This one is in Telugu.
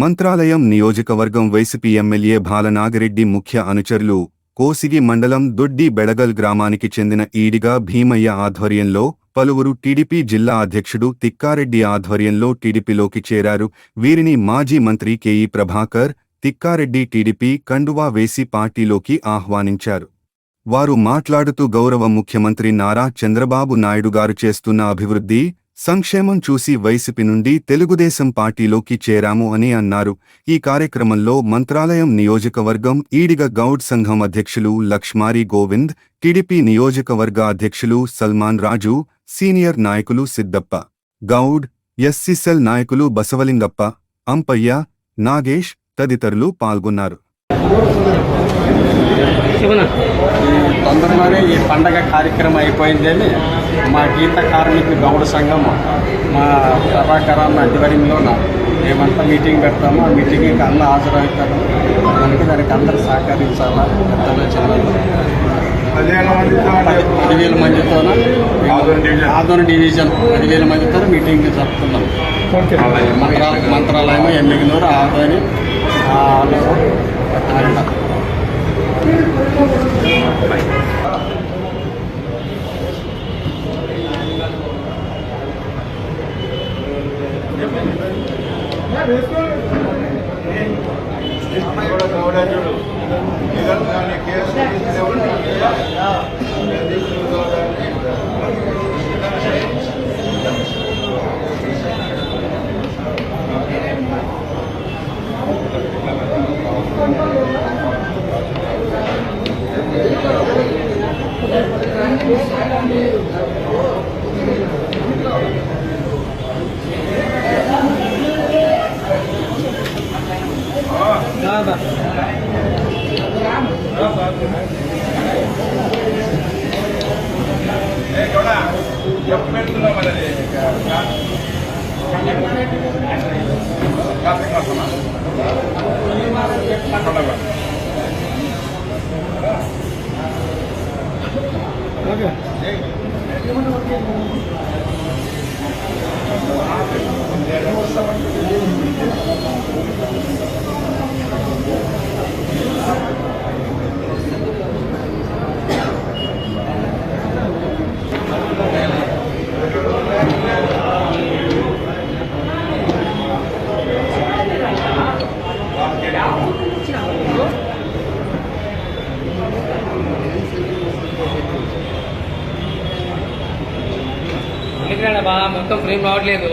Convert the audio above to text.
మంత్రాలయం నియోజకవర్గం వైసీపీ ఎమ్మెల్యే బాలనాగిరెడ్డి ముఖ్య అనుచరులు కోసిగి మండలం దొడ్డి బెడగల్ గ్రామానికి చెందిన ఈడిగా భీమయ్య ఆధ్వర్యంలో పలువురు టీడీపీ జిల్లా అధ్యక్షుడు తిక్కారెడ్డి ఆధ్వర్యంలో టీడీపీలోకి చేరారు. వీరిని మాజీ మంత్రి కెఈ ప్రభాకర్ తిక్కారెడ్డి టీడీపీ కండువా వేసి పార్టీలోకి ఆహ్వానించారు. వారు మాట్లాడుతూ గౌరవ ముఖ్యమంత్రి నారా చంద్రబాబు నాయుడు గారు చేస్తున్న అభివృద్ధి సంక్షేమం చూసి వైసీపీ నుండి తెలుగుదేశం పార్టీలోకి చేరాము అని అన్నారు. ఈ కార్యక్రమంలో మంత్రాలయం నియోజకవర్గం ఈడిగ గౌడ్ సంఘం అధ్యక్షులు లక్ష్మారి గోవింద్ టీడీపీ నియోజకవర్గ అధ్యక్షులు సల్మాన్ రాజు సీనియర్ నాయకులు సిద్దప్ప గౌడ్ ఎస్సీసెల్ నాయకులు బసవలింగప్ప అంపయ్య నాగేష్ తదితరులు పాల్గొన్నారు. తొందరలోనే ఈ పండగ కార్యక్రమం అయిపోయిందని మా గీత కార్మిక గౌడ సంఘం మా ప్రభాకర్ అన్న ఆధ్వర్యంలోన మేమంతా మీటింగ్ పెడతాము. ఆ మీటింగ్కి అందరూ హాజరవుతారు. కనుక దానికి అందరూ సహకరించాలా? పెద్దలు చిన్నలు పది పదివేల మందితోన? ఆదోని డివిజన్. పదివేల మందితో మీటింగ్ జరుపుతున్నాం. మంత్రాల Mantralayam Emmiganur Adoni Yeah. Gracias. Olha. ఎందుకంటే బా? మొత్తం ఫ్రేమ్ రావట్లేదు.